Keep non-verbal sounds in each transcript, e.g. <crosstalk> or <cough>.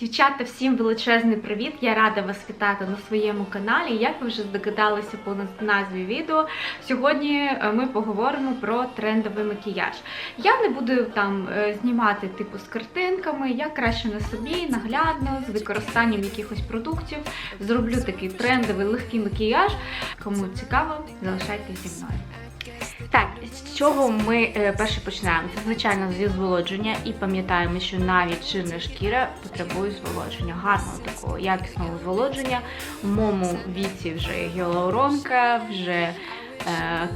Дівчата, всім величезний привіт! Я рада вас вітати на своєму каналі. Як ви вже здогадалися по назві відео, сьогодні е, ми поговоримо про трендовий макіяж. Я не буду там е, знімати типу з картинками, я краще на собі наглядно, з використанням якихось продуктів. Зроблю такий трендовий легкий макіяж. Кому цікаво, залишайтесь зі мною. Так, з чого ми е, перше починаємо? Це звичайно зі зволодження, і пам'ятаємо, що навіть жирна шкіра потребує зволодження, гарного такого якісного зволодження. В моєму віці вже гіалуронка, вже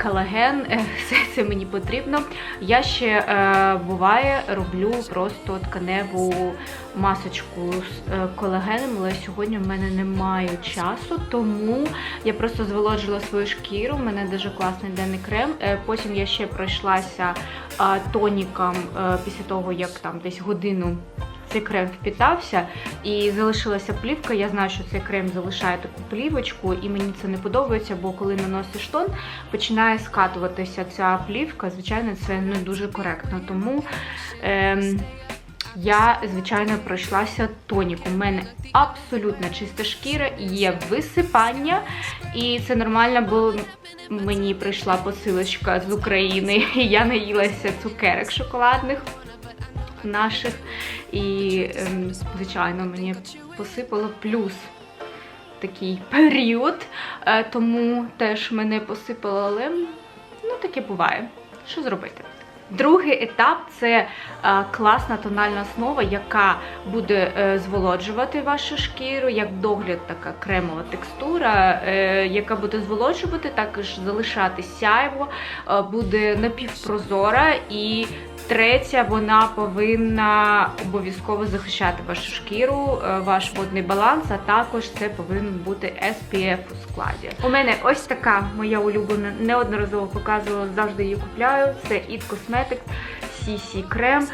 колаген, е, <laughs> все це мені потрібно. Я ще е, буває роблю просто тканеву масочку з е, колагеном, але сьогодні в мене немає часу, тому я просто зволоджила свою шкіру. У мене дуже класний денний крем. Е, Потім я ще пройшлася тоніком е, після того, як там десь годину. Цей крем впітався і залишилася плівка. Я знаю, що цей крем залишає таку плівочку, і мені це не подобається, бо коли наносиш тон, починає скатуватися ця плівка. Звичайно, це не дуже коректно. Тому ем, я, звичайно, пройшлася тоніком. У мене абсолютно чиста шкіра, є висипання, і це нормально, бо мені прийшла посилочка з України. і <laughs> Я наїлася цукерок шоколадних наших. І, ем, звичайно, мені посипало плюс такий період, е, тому теж мене посипало, але ну таке буває. Що зробити? Другий етап це е, класна тональна основа, яка буде е, зволоджувати вашу шкіру, як догляд, така кремова текстура, яка буде зволоджувати, також залишати сяйво, буде напівпрозора і. Третя, вона повинна обов'язково захищати вашу шкіру, е, ваш водний баланс, а також це повинен бути SPF у складі. У мене ось така моя улюблена, неодноразово показувала, завжди її купляю. Це It Cosmetics CC крем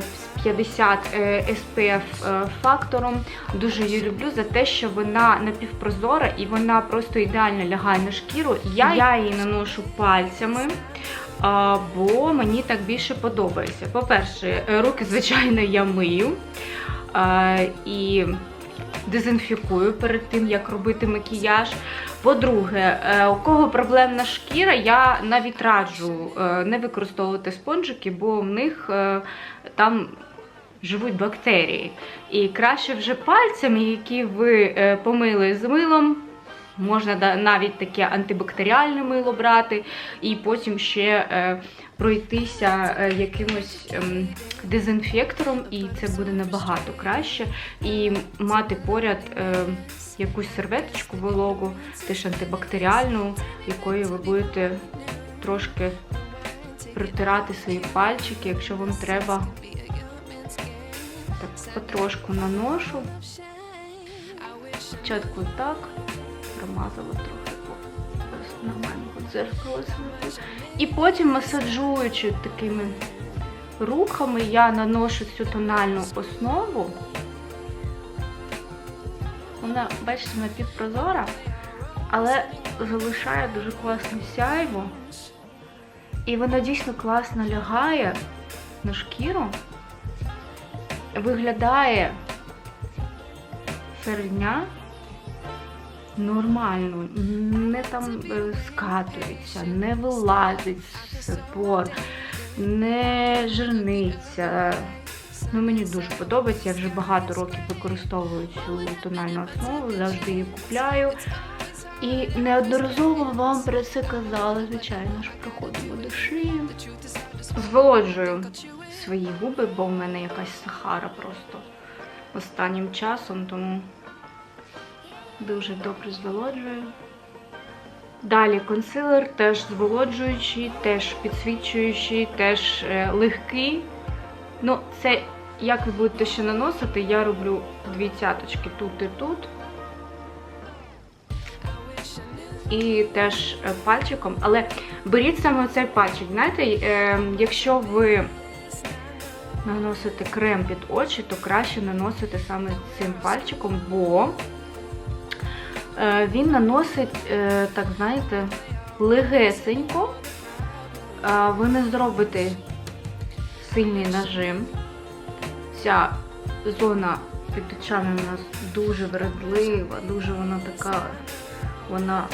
з 50 е, SPF е, фактором. Дуже її люблю за те, що вона напівпрозора і вона просто ідеально лягає на шкіру. Я, я її наношу пальцями. Бо мені так більше подобається. По-перше, е, руки, звичайно, я мию і дезінфікую перед тим, як робити макіяж. По-друге, е, у кого проблемна шкіра, я навіть раджу е, не використовувати спонжики, бо в них е, там живуть бактерії. І краще вже пальцями, які ви е, помили з милом. Можна навіть таке антибактеріальне мило брати, і потім ще е, пройтися е, якимось ем, дезінфектором, і це буде набагато краще. І мати поряд е, якусь серветочку вологу, теж антибактеріальну, якою ви будете трошки протирати свої пальчики, якщо вам треба. Так, потрошку наношу. Спочатку так промазала трохи по ось нормально по дзеркало. І потім масажуючи такими рухами, я наношу цю тональну основу. Вона, бачите, напівпрозора, але залишає дуже класне сяйво. І вона дійсно класно лягає на шкіру. Виглядає серед дня нормально, не там е, скатується, не вилазить з пор, не жирниться. Ну, мені дуже подобається. Я вже багато років використовую цю тональну основу, завжди її купляю. І неодноразово вам про це казала, звичайно ж, проходимо до шиї. Зволоджую свої губи, бо в мене якась сахара просто останнім часом, тому дуже добре зволоджую. Далі консилер теж зволоджуючий, теж підсвічуючий, теж е, легкий. Ну, це як ви будете ще наносити, я роблю дві цяточки тут і тут. І теж е, пальчиком, але беріть саме цей пальчик. Знаєте, е, якщо ви наносите крем під очі, то краще наносити саме цим пальчиком, бо він наносить, е, так знаєте, легесенько. Е, Ви не зробите сильний нажим. Ця зона під очами у нас дуже врадлива, дуже вона така, вона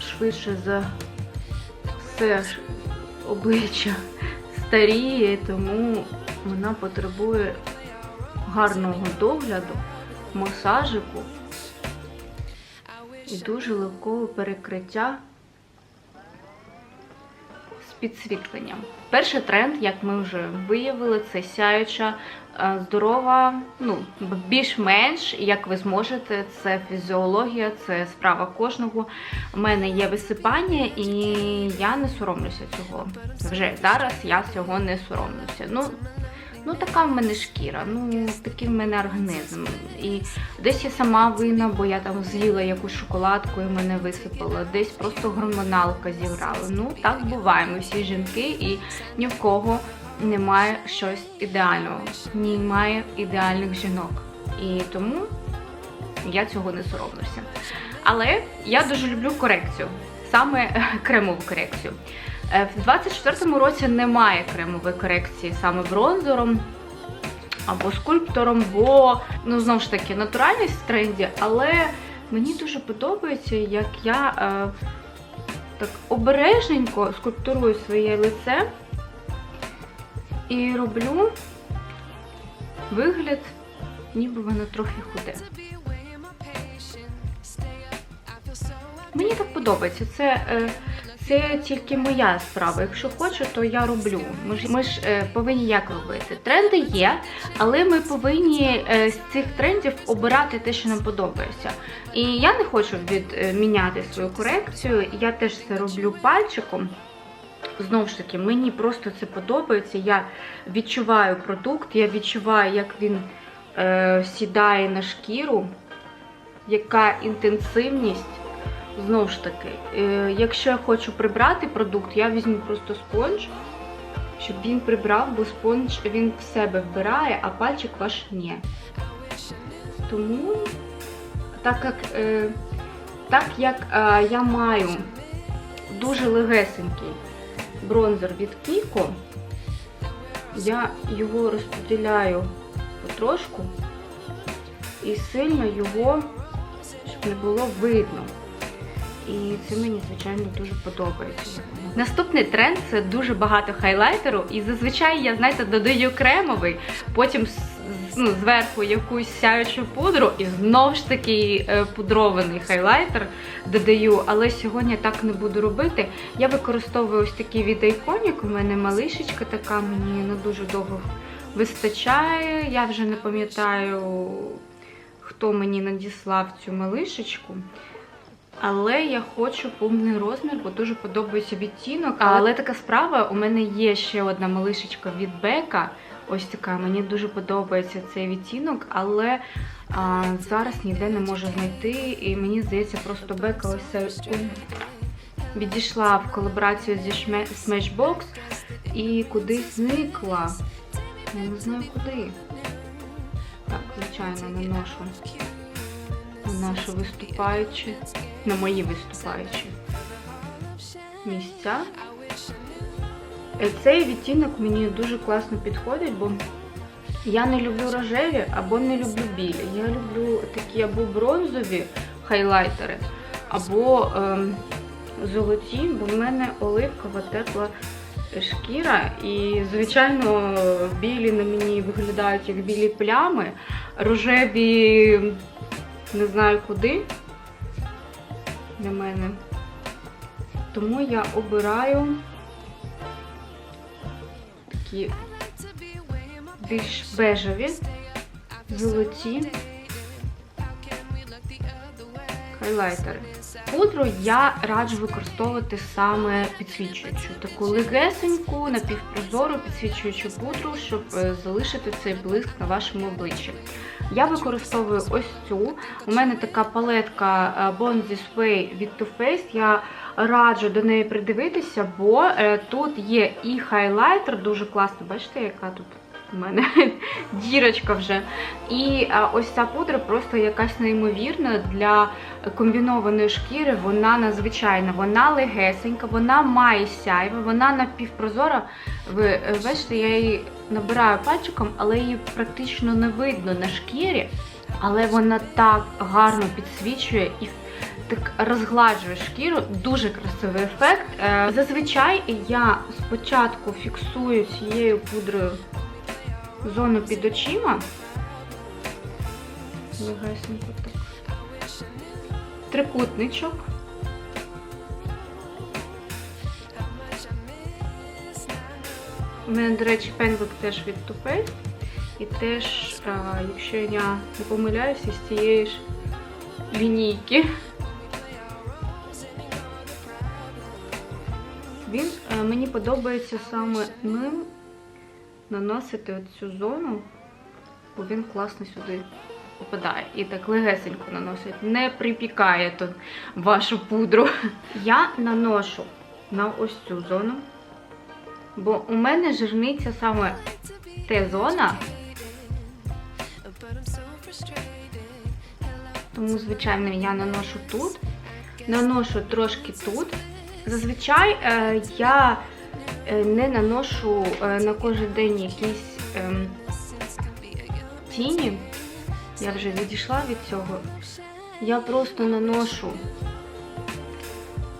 швидше за все обличчя старіє, тому вона потребує гарного догляду, масажику і дуже легкого перекриття з підсвітленням. Перший тренд, як ми вже виявили, це сяюча, е, здорова, ну, більш-менш, як ви зможете, це фізіологія, це справа кожного. У мене є висипання, і я не соромлюся цього. Вже зараз я цього не соромлюся. Ну, Ну, така в мене шкіра, ну такий в мене організм. І десь я сама винна, бо я там з'їла якусь шоколадку і мене висипало, десь просто гормоналка зіграла. Ну, так буває, ми всі жінки, і ні в кого немає щось ідеального, немає ідеальних жінок. І тому я цього не соромлюся. Але я дуже люблю корекцію, саме е, кремову корекцію. Е, В 24-му році немає кремової корекції саме бронзером або скульптором, бо, ну, знову ж таки, натуральність в тренді, але мені дуже подобається, як я е, так обережненько скульптурую своє лице і роблю вигляд, ніби воно трохи худе. Мені так подобається. Це, е, це тільки моя справа. Якщо хочу, то я роблю. Ми ж, ми ж е, повинні як робити. Тренди є, але ми повинні е, з цих трендів обирати те, що нам подобається. І я не хочу відміняти свою корекцію. Я теж це роблю пальчиком. Знову ж таки, мені просто це подобається. Я відчуваю продукт, я відчуваю, як він е, сідає на шкіру, яка інтенсивність. Знову ж таки, е, якщо я хочу прибрати продукт, я візьму просто спонж, щоб він прибрав, бо спонж він в себе вбирає, а пальчик ваш ні. Тому, так як, е, так як е, я маю дуже легесенький бронзер від Kiko, я його розподіляю потрошку і сильно його, щоб не було видно. І це мені, звичайно, дуже подобається. Наступний тренд це дуже багато хайлайтеру. І зазвичай я, знаєте, додаю кремовий, потім ну, зверху якусь сяючу пудру і знов ж таки е, пудрований хайлайтер додаю. Але сьогодні так не буду робити. Я використовую ось такий від Iconic, У мене малишечка така, мені не дуже довго вистачає. Я вже не пам'ятаю, хто мені надіслав цю малишечку. Але я хочу повний розмір, бо дуже подобається відтінок. Але така справа, у мене є ще одна малишечка від Бека. Ось така, мені дуже подобається цей відтінок, але а, зараз ніде не можу знайти. І мені здається, просто Бека ось це відійшла в колаборацію зі Smashbox і кудись зникла. Я не знаю куди. Так, звичайно, наношу на наші виступаючі, на мої виступаючі місця. Е, Цей відтінок мені дуже класно підходить, бо я не люблю рожеві або не люблю білі. Я люблю такі або бронзові хайлайтери, або ем, золоті, бо в мене оливкова тепла шкіра. І, звичайно, білі на мені виглядають як білі плями, рожеві не знаю куди для мене. Тому я обираю такі більш бежеві, золоті хайлайтери. Пудру я раджу використовувати саме підсвічуючу, таку легесеньку, напівпрозору підсвічуючу пудру, щоб е, залишити цей блиск на вашому обличчі. Я використовую ось цю. У мене така палетка е, Bonzi Sway від Too Faced. Я раджу до неї придивитися, бо е, тут є і хайлайтер, дуже класно, бачите, яка тут у мене <laughs> дірочка вже. І ось ця пудра просто якась неймовірна для комбінованої шкіри. Вона надзвичайна, вона легесенька, вона має сяйво, вона напівпрозора. Ви е, бачите, я її набираю пальчиком, але її практично не видно на шкірі. але вона так гарно підсвічує і так розгладжує шкіру. Дуже красивий ефект. Е, Зазвичай я спочатку фіксую цією пудрою зону під очима. Легесенько так. Трикутничок. У мене, до речі, пензлик теж від Faced. І теж, а, якщо я не помиляюся, з цієї ж лінійки. Він е, мені подобається саме ним наносити оцю зону, бо він класно сюди попадає. І так легесенько наносить, не припікає тут вашу пудру. Я наношу на ось цю зону, бо у мене жирниця саме те зона. Тому, звичайно, я наношу тут, наношу трошки тут. Зазвичай е, я не наношу е, на кожен день якісь е, тіні. Я вже відійшла від цього. Я просто наношу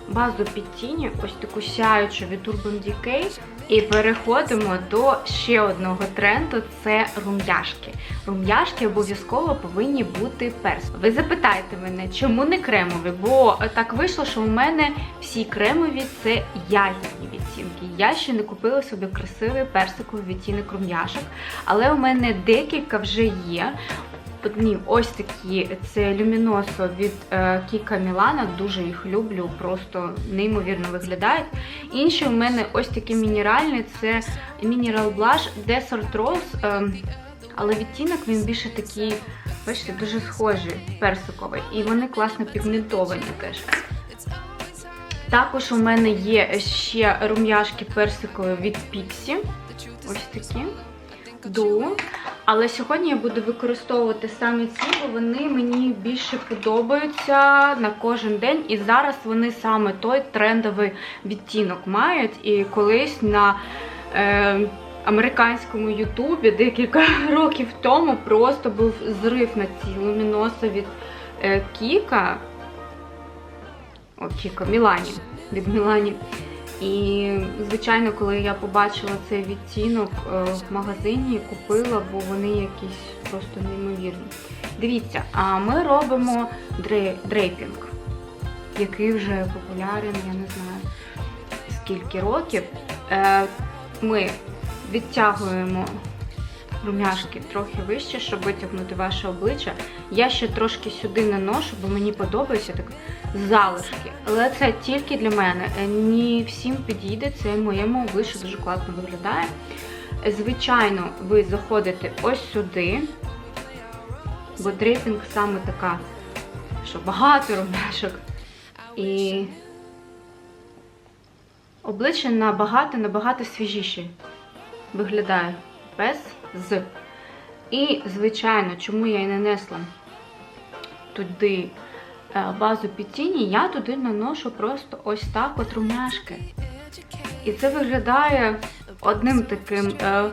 базу під тіні, ось таку сяючу від Urban Decay. І переходимо до ще одного тренду це рум'яшки. Рум'яшки обов'язково повинні бути персикові. Ви запитаєте мене, чому не кремові? Бо так вийшло, що у мене всі кремові це ягідні відтінки. Я ще не купила собі красивий персиковий відтінок рум'яшок, але у мене декілька вже є. Одні ось такі це люміносо від е, Кіка Мілана. Дуже їх люблю, просто неймовірно виглядають. Інші у мене ось такі мінеральні це Mineral Blush Desert Rose. Е, але відтінок він більше такий, бачите, дуже схожий, персиковий. І вони класно пігментовані теж. Також у мене є ще рум'яшки персикові від Pixie. Ось такі. Ду. Але сьогодні я буду використовувати саме ці, бо вони мені більше подобаються на кожен день. І зараз вони саме той трендовий відтінок мають. І колись на е, американському Ютубі декілька <laughs> років тому просто був зрив на ці луміноси від е, Кіка. О, Кіка, Мілані. Від Мілані. І, звичайно, коли я побачила цей відтінок е, в магазині, купила, бо вони якісь просто неймовірні. Дивіться, а ми робимо дрейпінг, який вже популярен, я не знаю скільки років. Е, Ми відтягуємо рум'яшки трохи вище, щоб витягнути ваше обличчя. Я ще трошки сюди наношу, бо мені подобається так залишки. Але це тільки для мене. Ні всім підійде, це моєму обличчю дуже класно виглядає. Звичайно, ви заходите ось сюди, бо дрейпінг саме така, що багато рум'яшок. І обличчя набагато-набагато свіжіше виглядає без з. І, звичайно, чому я і нанесла туди е, базу під тіні, я туди наношу просто ось так от румяшки. І це виглядає одним таким е,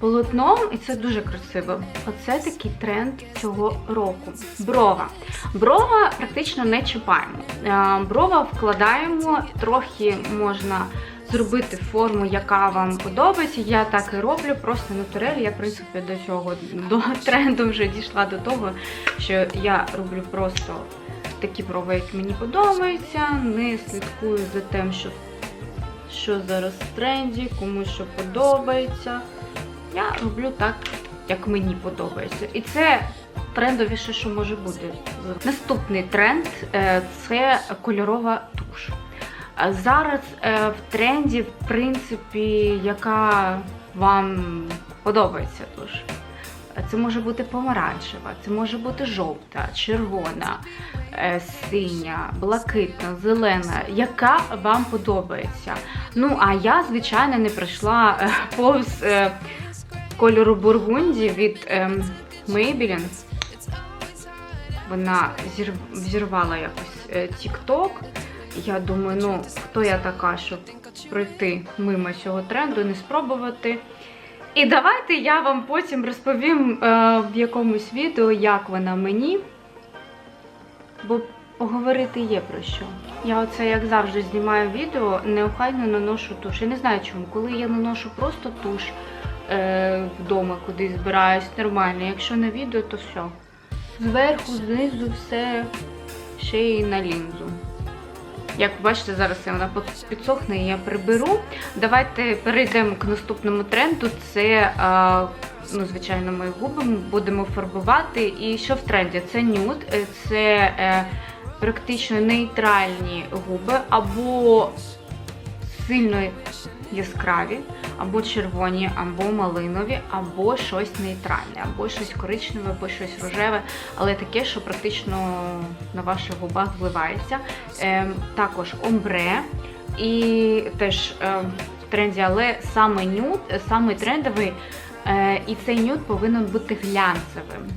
полотном, і це дуже красиво. Оце такий тренд цього року. Брова. Брова практично не чіпаємо. Е, брова вкладаємо, трохи можна зробити форму, яка вам подобається. Я так і роблю, просто натурель. Я, в принципі, до цього до тренду вже дійшла до того, що я роблю просто такі брови, які мені подобаються. Не слідкую за тим, що, що зараз в тренді, кому що подобається. Я роблю так, як мені подобається. І це трендовіше, що може бути. Наступний тренд е, це кольорова туш. Зараз е, в тренді, в принципі, яка вам подобається дуже. Це може бути помаранчева, це може бути жовта, червона, е, синя, блакитна, зелена, яка вам подобається. Ну, а я, звичайно, не пройшла е, повз кольору бургунді від Maybelline. Вона взірвала якось TikTok. Я думаю, ну хто я така, щоб пройти мимо цього тренду, не спробувати. І давайте я вам потім розповім е, в якомусь відео, як вона мені. Бо поговорити є про що. Я оце, як завжди, знімаю відео, неохайно наношу туш. Я не знаю чому. Коли я наношу просто туш е, вдома кудись збираюсь, нормально. Якщо на відео, то все. Зверху, знизу, все ще й на лінзу. Як ви бачите, зараз вона підсохне, і я приберу. Давайте перейдемо к наступному тренду. Це, е, ну, звичайно, мої губи будемо фарбувати. І що в тренді? Це нюд, е, це е, практично нейтральні губи, або сильно яскраві, або червоні, або малинові, або щось нейтральне, або щось коричневе, або щось рожеве, але таке, що практично на ваших губах вливається. Ем, також омбре і теж е, в тренді, але саме нюд, саме трендовий, е, і цей нюд повинен бути глянцевим.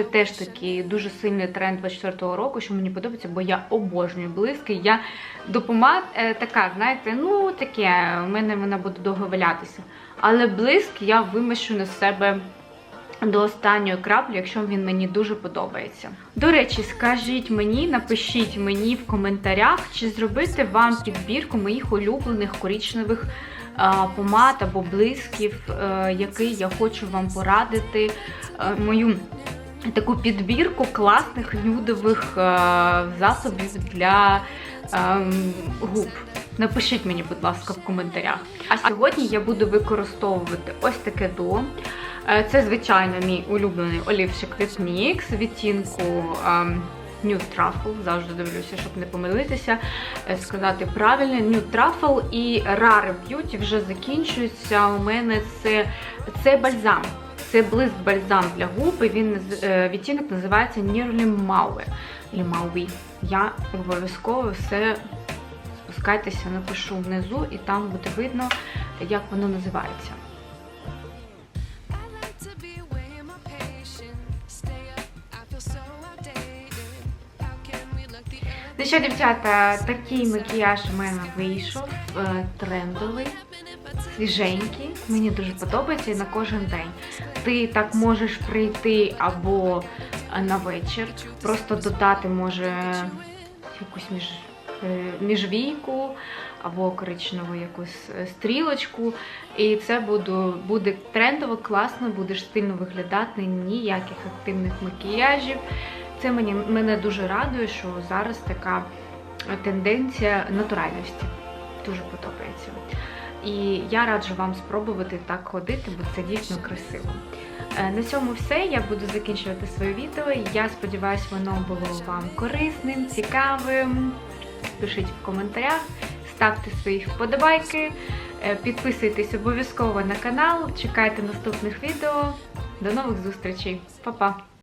Це теж такий дуже сильний тренд 24-го року, що мені подобається, бо я обожнюю блиски. Я до помад е, така, знаєте, ну таке, у мене вона буде довго валятися. Але блиск я вимішу на себе до останньої краплі, якщо він мені дуже подобається. До речі, скажіть мені, напишіть мені в коментарях, чи зробити вам підбірку моїх улюблених коричневих е, помад або блисків, е, який я хочу вам порадити. Мою таку підбірку класних нюдових е, засобів для е, губ. Напишіть мені, будь ласка, в коментарях. А сьогодні я буду використовувати ось таке дуо. Е, Це, звичайно, мій улюблений олівчик від NYX відтінку ем, Nude Truffle. Завжди дивлюся, щоб не помилитися, е, сказати правильно. Nude Truffle і Rare Beauty вже закінчується. У мене це, це бальзам. Це блиск бальзам для губ, і він е, відтінок називається Maue. Maui. Я обов'язково все спускайтеся, напишу внизу, і там буде видно, як воно називається. Ну що, дівчата, такий макіяж у мене вийшов, е, трендовий, свіженький. Мені дуже подобається і на кожен день. Ти так можеш прийти або е, на вечір, просто додати може якусь між, е, міжвійку або коричневу якусь е, стрілочку. І це буде, буде трендово, класно, будеш стильно виглядати, ніяких активних макіяжів. Це мені, мене дуже радує, що зараз така тенденція натуральності. Дуже подобається. І я раджу вам спробувати так ходити, бо це дійсно красиво. Е, На цьому все. Я буду закінчувати своє відео. Я сподіваюся, воно було вам корисним, цікавим. Пишіть в коментарях, ставте свої вподобайки, е, підписуйтесь обов'язково на канал, чекайте наступних відео. До нових зустрічей. Па-па!